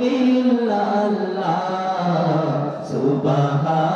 ইল্লাল্লাহ সুবহানাল্লাহ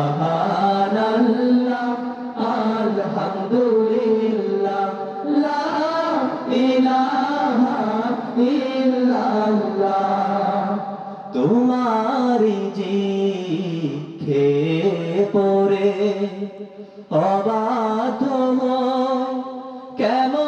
সুবহানাল্লাহ আলহামদুলিল্লাহ লা তোমারি জি খেয়ে পড়ে অবাধ্য হই কেমন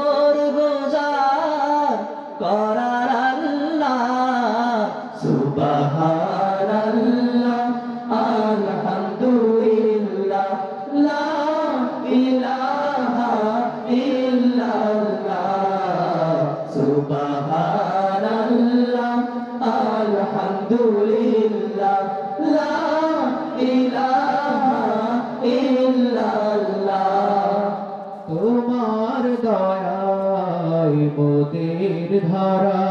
ধারা,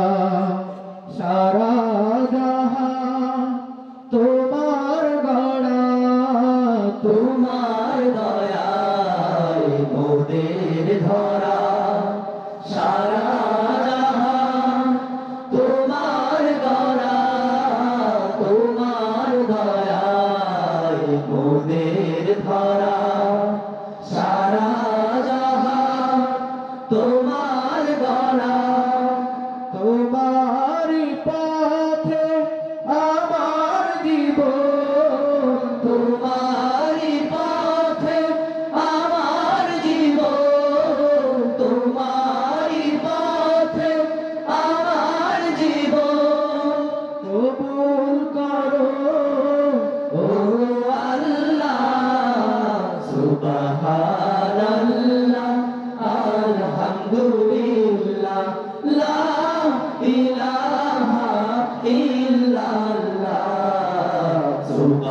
সারা জাহান তোমার গড়া, তোমার দয়ায় মোদের ধরা, সারা জাহান তোমার গড়া, তোমার দয়ায় মোদের ধরা।